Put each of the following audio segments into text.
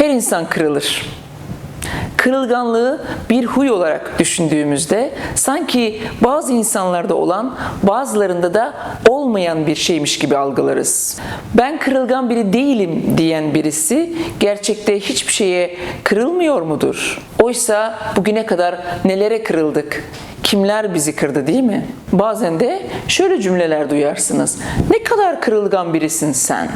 Her insan kırılır. Kırılganlığı bir huy olarak düşündüğümüzde sanki bazı insanlarda olan bazılarında da olmayan bir şeymiş gibi algılarız. Ben kırılgan biri değilim diyen birisi gerçekte hiçbir şeye kırılmıyor mudur? Oysa bugüne kadar nelere kırıldık? Kimler bizi kırdı değil mi? Bazen de şöyle cümleler duyarsınız. Ne kadar kırılgan birisin sen?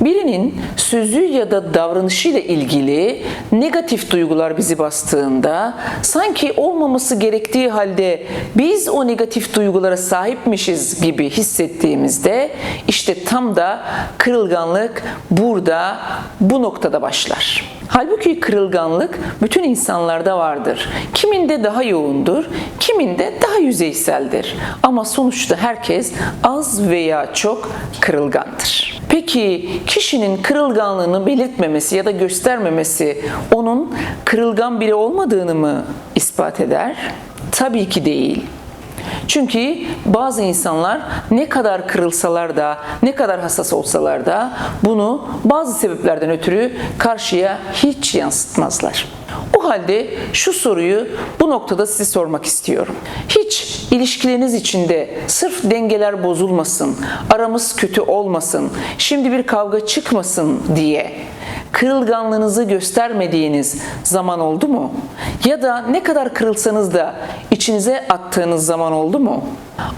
Birinin sözü ya da davranışıyla ilgili negatif duygular bizi bastığında sanki olmaması gerektiği halde biz o negatif duygulara sahipmişiz gibi hissettiğimizde işte tam da kırılganlık burada bu noktada başlar. Halbuki kırılganlık bütün insanlarda vardır. Kiminde daha yoğundur, kiminde daha yüzeyseldir. Ama sonuçta herkes az veya çok kırılgandır. Peki kişinin kırılganlığını belirtmemesi ya da göstermemesi onun kırılgan biri olmadığını mı ispat eder? Tabii ki değil. Çünkü bazı insanlar ne kadar kırılsalar da, ne kadar hassas olsalar da bunu bazı sebeplerden ötürü karşıya hiç yansıtmazlar. O halde şu soruyu bu noktada size sormak istiyorum. Hiç ilişkileriniz içinde sırf dengeler bozulmasın, aramız kötü olmasın, şimdi bir kavga çıkmasın diye kırılganlığınızı göstermediğiniz zaman oldu mu? Ya da ne kadar kırılsanız da içinize attığınız zaman oldu mu?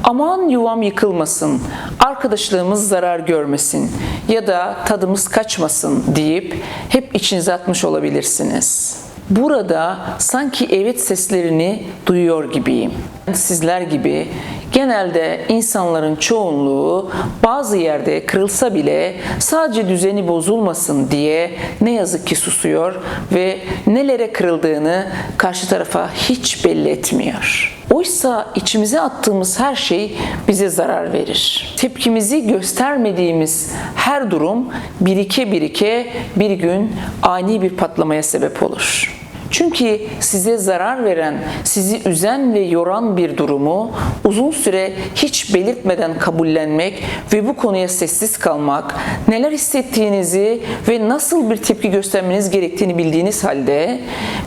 Aman yuvam yıkılmasın, arkadaşlığımız zarar görmesin ya da tadımız kaçmasın deyip hep içinize atmış olabilirsiniz. Burada sanki evet seslerini duyuyor gibiyim. Sizler gibi genelde insanların çoğunluğu bazı yerde kırılsa bile sadece düzeni bozulmasın diye ne yazık ki susuyor ve nelere kırıldığını karşı tarafa hiç belli etmiyor. Oysa içimize attığımız her şey bize zarar verir. Tepkimizi göstermediğimiz her durum birike birike bir gün ani bir patlamaya sebep olur. Çünkü size zarar veren, sizi üzen ve yoran bir durumu uzun süre hiç belirtmeden kabullenmek ve bu konuya sessiz kalmak, neler hissettiğinizi ve nasıl bir tepki göstermeniz gerektiğini bildiğiniz halde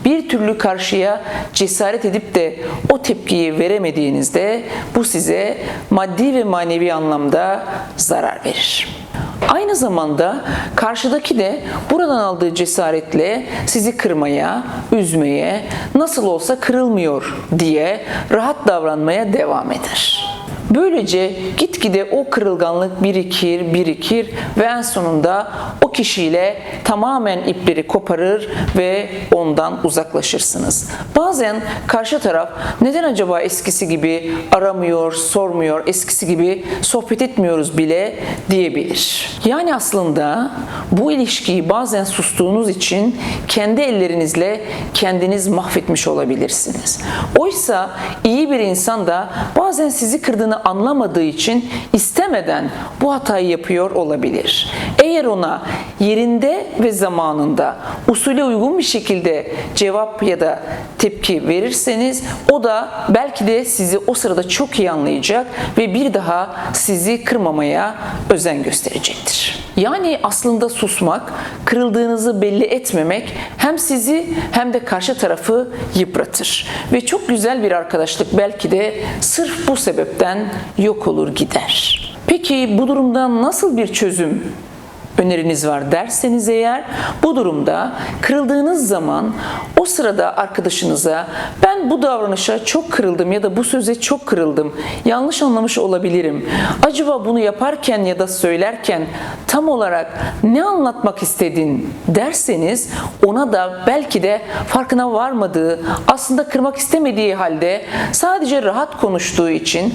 bir türlü karşıya cesaret edip de o tepkiyi veremediğinizde bu size maddi ve manevi anlamda zarar verir. Aynı zamanda karşıdaki de buradan aldığı cesaretle sizi kırmaya, üzmeye, nasıl olsa kırılmıyor diye rahat davranmaya devam eder. Böylece gitgide o kırılganlık birikir, birikir ve en sonunda o kişiyle tamamen ipleri koparır ve ondan uzaklaşırsınız. Bazen karşı taraf neden acaba eskisi gibi aramıyor, sormuyor, eskisi gibi sohbet etmiyoruz bile diyebilir. Yani aslında bu ilişkiyi bazen sustuğunuz için kendi ellerinizle kendiniz mahvetmiş olabilirsiniz. Oysa iyi bir insan da bazen sizi kırdığını anlamadığı için istemeden bu hatayı yapıyor olabilir. Eğer ona yerinde ve zamanında usule uygun bir şekilde cevap ya da tepki verirseniz o da belki de sizi o sırada çok iyi anlayacak ve bir daha sizi kırmamaya özen gösterecektir. Yani aslında susmak, kırıldığınızı belli etmemek hem sizi hem de karşı tarafı yıpratır. Ve çok güzel bir arkadaşlık belki de sırf bu sebepten yok olur gider. Peki bu durumda nasıl bir çözüm öneriniz var derseniz eğer bu durumda kırıldığınız zaman o sırada arkadaşınıza ben bu davranışa çok kırıldım ya da bu söze çok kırıldım yanlış anlamış olabilirim. Acaba bunu yaparken ya da söylerken tam olarak ne anlatmak istedin? derseniz ona da belki de farkına varmadığı aslında kırmak istemediği halde sadece rahat konuştuğu için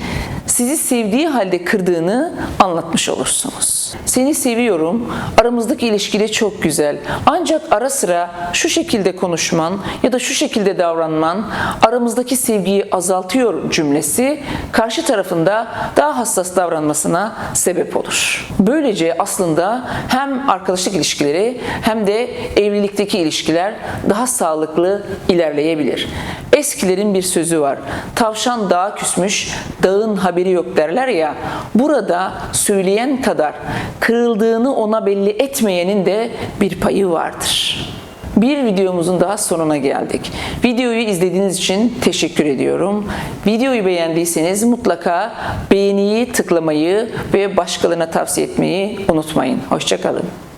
sizi sevdiği halde kırdığını anlatmış olursunuz. Seni seviyorum, aramızdaki ilişki de çok güzel. Ancak ara sıra şu şekilde konuşman ya da şu şekilde davranman aramızdaki sevgiyi azaltıyor cümlesi karşı tarafında daha hassas davranmasına sebep olur. Böylece aslında hem arkadaşlık ilişkileri hem de evlilikteki ilişkiler daha sağlıklı ilerleyebilir. Eskilerin bir sözü var. Tavşan dağa küsmüş, dağın haberi yok derler ya. Burada söyleyen kadar kırıldığını ona belli etmeyenin de bir payı vardır. Bir videomuzun daha sonuna geldik. Videoyu izlediğiniz için teşekkür ediyorum. Videoyu beğendiyseniz mutlaka beğeniyi tıklamayı ve başkalarına tavsiye etmeyi unutmayın. Hoşçakalın.